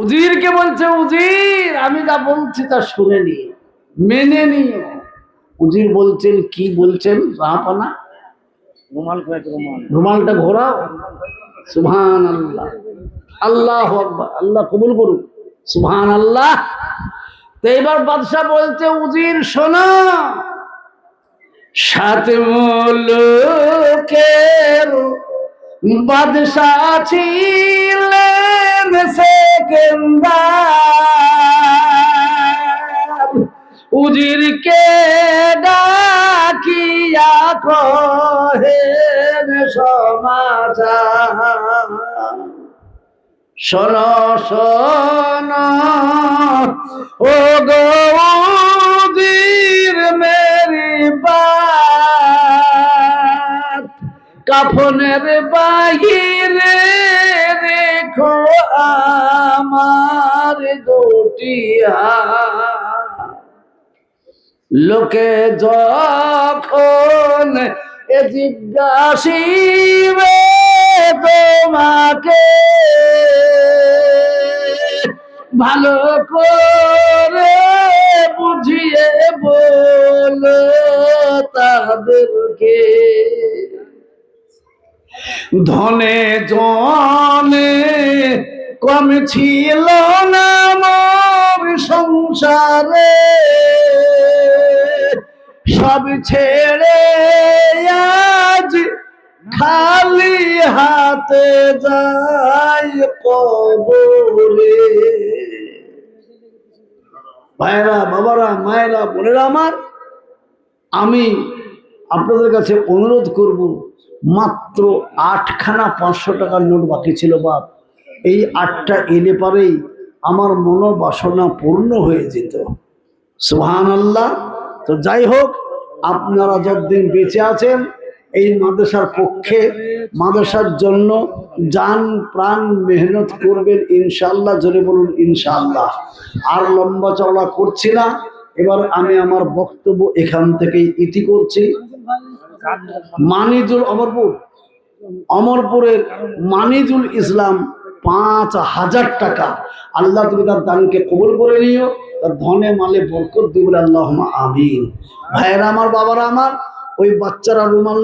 উজিরকে বলছে উজির আমি যা বলছি তা শুনে নিয়ে মেনে নিয়ে উজির বলছেন কি বলছেন? রুমাল করেছে রুমালটা ঘোরাও। সুবহান আল্লাহ আল্লাহ আকবার। আল্লাহ কবুল করুন সুবহান আল্লাহ তো এবার বাদশাহ বলছে উজির শোনো। সাত মুলুকের বাদশাহ ছিলেন সেকেন্দার উজিরকে ডাকিয়া কহেন সমাচার। শোন শোন ও গৌদির কাফনের বাহিরে রেখো আমার দুটি লোকে যখন এ জিজ্ঞাসিবে তোমাকে, ভালো করে বুঝিয়ে বল তাদেরকে। ধনে জনে, কম ছিল না সংসারে। সব ছেড়ে আজ খালি হাতে যাই কবরে। ভাইরা বাবারা, মায়েরা, বোনেরা আমার, আমি আপনাদের কাছে অনুরোধ করব, মাত্র আটখানা পাঁচশো টাকার নোট বাকি ছিল বাপ। এই আটটা এলে পারেই আমার মনোবাসনা পূর্ণ হয়ে যেত। সুহান আল্লাহ তো যাই হোক, আপনারা যতদিন বেঁচে আছেন, এই মাদ্রাসার পক্ষে মাদ্রাসার জন্য যান প্রাণ মেহনত করবেন ইনশাল্লাহ জোরে বলুন ইনশাল্লাহ আর লম্বা চওড়া করছি না। এবার আমি আমার বক্তব্য এখান থেকে ইতি করছি। মানিজুল অমরপুর। অমরপুরের মানিজুল ইসলাম পাঁচ হাজার টাকা। আল্লাহ তুমি তার দানকে কবুল করে নিও, তার ধনে মালে বরকত দিবুল আল্লাহ আমিন। ভাইয়েরা আমার, বাবারা আমার, ওই বাচ্চারা রুমাল